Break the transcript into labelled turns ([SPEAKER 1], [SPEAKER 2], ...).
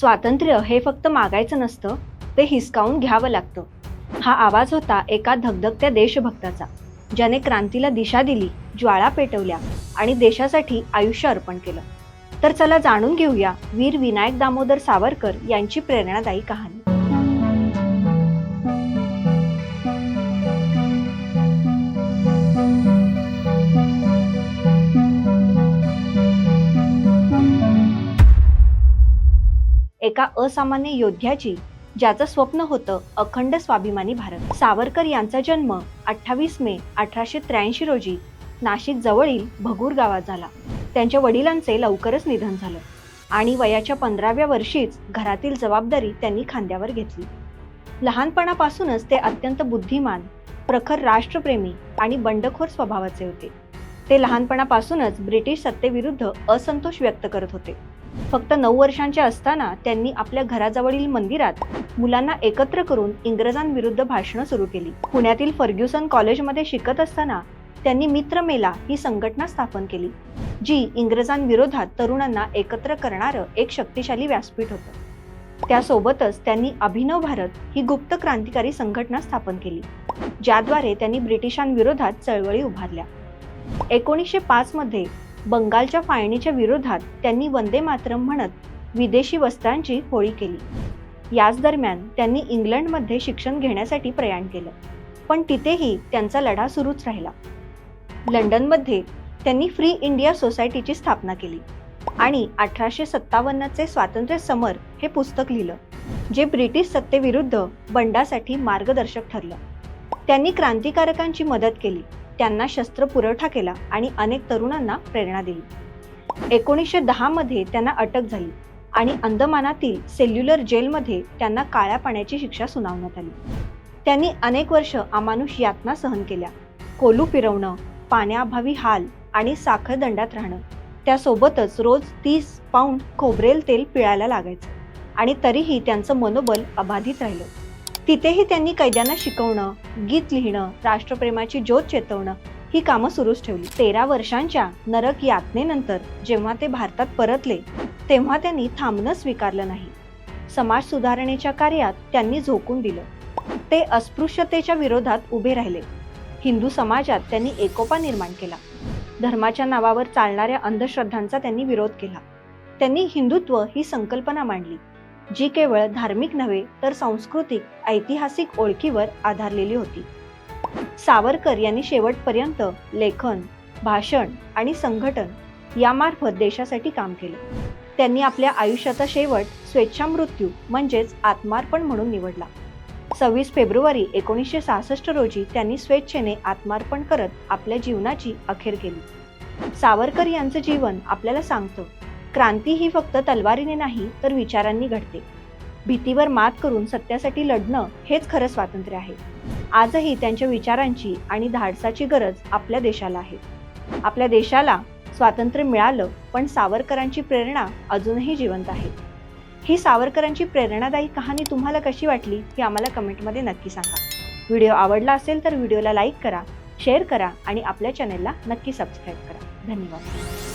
[SPEAKER 1] स्वातंत्र्य हे फक्त मागायचं नसतं ते हिसकावून घ्यावं लागतं. हा आवाज होता एका धगधगत्या देशभक्ताचा ज्याने क्रांतीला दिशा दिली ज्वाळा पेटवल्या आणि देशासाठी आयुष्य अर्पण केलं. तर चला जाणून घेऊया वीर विनायक दामोदर सावरकर यांची प्रेरणादायी कहाणी. एका असामान्य योद्ध्याची ज्याचं स्वप्न होतं अखंड स्वाभिमानी भारत. सावरकर यांचा जन्म अठ्ठावीस मे अठराशे त्र्याऐंशी रोजी नाशिक जवळील भगूर गावात झाला. त्यांच्या वडिलांचे लवकरच निधन झालं आणि वयाच्या पंधराव्या वर्षीच घरातील जबाबदारी त्यांनी खांद्यावर घेतली. लहानपणापासूनच ते अत्यंत बुद्धिमान प्रखर राष्ट्रप्रेमी आणि बंडखोर स्वभावाचे होते. ते लहानपणापासूनच ब्रिटिश सत्तेविरुद्ध असंतोष व्यक्त करत होते. फक्त नऊ वर्षांचे असताना त्यांनी आपल्या घराजवळील मंदिरात मुलांना एकत्र करून इंग्रजांविरुद्ध भाषणं सुरू केली. पुण्यातील फर्ग्युसन कॉलेजमध्ये शिकत असताना त्यांनी मित्र मेला ही संघटना स्थापन केली जी इंग्रजांविरोधात तरुणांना एकत्र करणारं एक शक्तिशाली व्यासपीठ होतं. त्यासोबतच त्यांनी अभिनव भारत ही गुप्त क्रांतिकारी संघटना स्थापन केली ज्याद्वारे त्यांनी ब्रिटिशांविरोधात चळवळी उभारल्या. एकोणीसशे पाच मध्ये बंगालच्या फाळणीच्या विरोधात त्यांनी वंदे मातरम म्हणत विदेशी वस्त्रांची होळी केली. याच दरम्यान त्यांनी इंग्लंडमध्ये शिक्षण घेण्यासाठी प्रयाण केलं. पण तिथेही त्यांचा लढा सुरूच राहिला. लंडनमध्ये त्यांनी फ्री इंडिया सोसायटीची स्थापना केली आणि अठराशे सत्तावन्नचे स्वातंत्र्य समर हे पुस्तक लिहिलं जे ब्रिटिश सत्तेविरुद्ध बंडासाठी मार्गदर्शक ठरलं. त्यांनी क्रांतिकारकांची मदत केली त्यांना शस्त्र पुरवठा केला आणि अनेक तरुणांना प्रेरणा दिली. एकोणीसशे दहामध्ये त्यांना अटक झाली आणि अंदमानातील सेल्युलर जेलमध्ये त्यांना काळ्या पाण्याची शिक्षा सुनावण्यात आली. त्यांनी अनेक वर्ष अमानुष यातना सहन केल्या. कोलू फिरवणं पाण्याअभावी हाल आणि साखर दंडात राहणं त्यासोबतच रोज तीस पाऊंड खोबरेल तेल पिळायला लागायचं आणि तरीही त्यांचं मनोबल अबाधित राहिलं. तिथेही त्यांनी कैद्यांना शिकवणं गीत लिहिणं राष्ट्रप्रेमाची ज्योत चेतवणं ही कामं सुरूच ठेवली. तेरा वर्षांच्या नरक यातनेनंतर जेव्हा ते भारतात परतले तेव्हा त्यांनी थांबणं स्वीकारलं नाही. समाज सुधारणेच्या कार्यात त्यांनी झोकून दिलं. ते अस्पृश्यतेच्या विरोधात उभे राहिले. हिंदू समाजात त्यांनी एकोपा निर्माण केला. धर्माच्या नावावर चालणाऱ्या अंधश्रद्धांचा त्यांनी विरोध केला. त्यांनी हिंदुत्व ही संकल्पना मांडली. जी केवळ धार्मिक नव्हे तर सांस्कृतिक ऐतिहासिक ओळखीवर आधारलेली होती. सावरकर यांनी शेवटपर्यंत लेखन भाषण आणि संघटन यामार्फत देशासाठी काम केले. त्यांनी आपल्या आयुष्याचा शेवट स्वेच्छामृत्यू म्हणजेच आत्मार्पण म्हणून निवडला. सव्वीस फेब्रुवारी एकोणीसशे सहासष्ट रोजी त्यांनी स्वेच्छेने आत्मार्पण करत आपल्या जीवनाची अखेर केली. सावरकर यांचं जीवन आपल्याला सांगतं क्रांती ही फक्त तलवारीने नाही तर विचारांनी घडते. भीतीवर मात करून सत्यासाठी लढणं हेच खरं स्वातंत्र्य आहे. आजही त्यांच्या विचारांची आणि धाडसाची गरज आपल्या देशाला आहे. आपल्या देशाला स्वातंत्र्य मिळालं पण सावरकरांची प्रेरणा अजूनही जिवंत आहे. ही सावरकरांची प्रेरणादायी कहाणी तुम्हाला कशी वाटली हे आम्हाला कमेंटमध्ये नक्की सांगा. व्हिडिओ आवडला असेल तर व्हिडिओला लाईक करा शेअर करा आणि आपल्या चॅनेलला नक्की सबस्क्राईब करा. धन्यवाद.